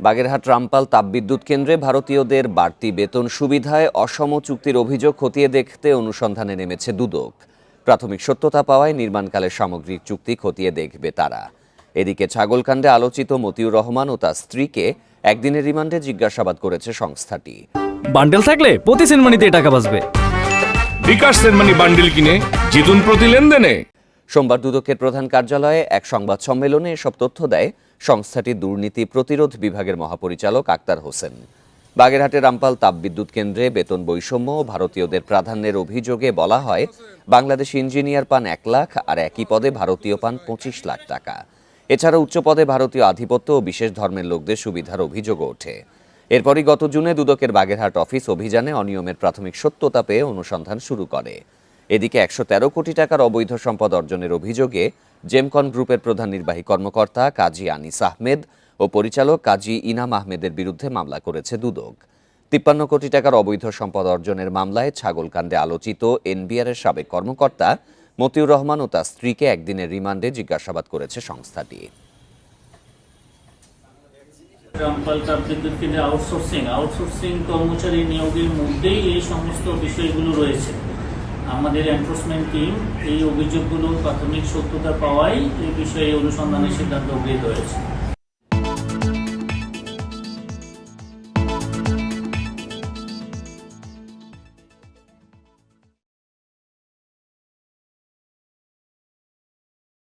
বাগেরহাট রামপাল তাপবিদ্যুৎ কেন্দ্রে ভারতীয়দের বাড়তি বেতন সুবিধায় অসম চুক্তির অভিযোগ খতিয়ে দেখতে অনুসন্ধানে নেমেছে দুদক। প্রাথমিক সত্যতা পাওয়ায় নির্মাণকালের সামগ্রিক চুক্তি খতিয়ে দেখবে তারা। এদিকে ছাগলকাণ্ডে আলোচিত মতিউর রহমান ও তার স্ত্রীকে একদিনের রিমান্ডে জিজ্ঞাসাবাদ করেছে সংস্থাটি। বান্ডেল থাকলে প্রতি সেনমানিতে টাকা বাঁচবে। বিকাশ সেনমানি বান্ডিল কিনে জিতুন প্রতি লেনদেনে। সোমবার দুদকের প্রধান কার্যালয়ে এক সংবাদ সম্মেলনে এসব তথ্য দেয় সংস্থাটির দুর্নীতি প্রতিরোধ বিভাগের মহাপরিচালক আক্তার হোসেন। বাগেরহাটের রামপাল তাপবিদ্যুৎ কেন্দ্রে বেতন বৈষম্য ভারতীয়দের প্রাধান্যের অভিযোগে বলা হয়, বাংলাদেশ ইঞ্জিনিয়ার পান এক লাখ আর একই পদে ভারতীয় পান পঁচিশ লাখ টাকা। এছাড়া উচ্চ পদে ভারতীয় আধিপত্য ও বিশেষ ধর্মের লোকদের সুবিধার অভিযোগও ওঠে। এরপরই গত জুনে দুদকের বাগেরহাট অফিস অভিযানে অনিয়মের প্রাথমিক সত্যতা পেয়ে অনুসন্ধান শুরু করে। এদিকে একশো তেরো কোটি টাকার অবৈধ সম্পদ অর্জনের অভিযোগে জেমকন গ্রুপের প্রধান নির্বাহী কর্মকর্তা কাজী আনিস আহমেদ ও পরিচালক কাজী ইনাম আহমেদের বিরুদ্ধে মামলা করেছে দুদক। তিপ্পান্ন কোটি টাকার অবৈধ সম্পদ অর্জনের মামলায় ছাগলকাণ্ডে আলোচিত এনবিআরের সাবেক কর্মকর্তা মতিউর রহমান ও তার স্ত্রীকে একদিনের রিমান্ডে জিজ্ঞাসাবাদ করেছে সংস্থাটি। আউটসোর্সিং আউটসোর্সিং কর্মচারী নিয়োগের মধ্যেই এই সমস্ত বিষয়গুলো রয়েছে। আমাদের এনফোর্সমেন্ট টিম এই অভিযোগগুলো প্রাথমিক সত্যতা পাওয়াই এই বিষয়ে অনুসন্ধানের সিদ্ধান্ত গৃহীত হয়েছে।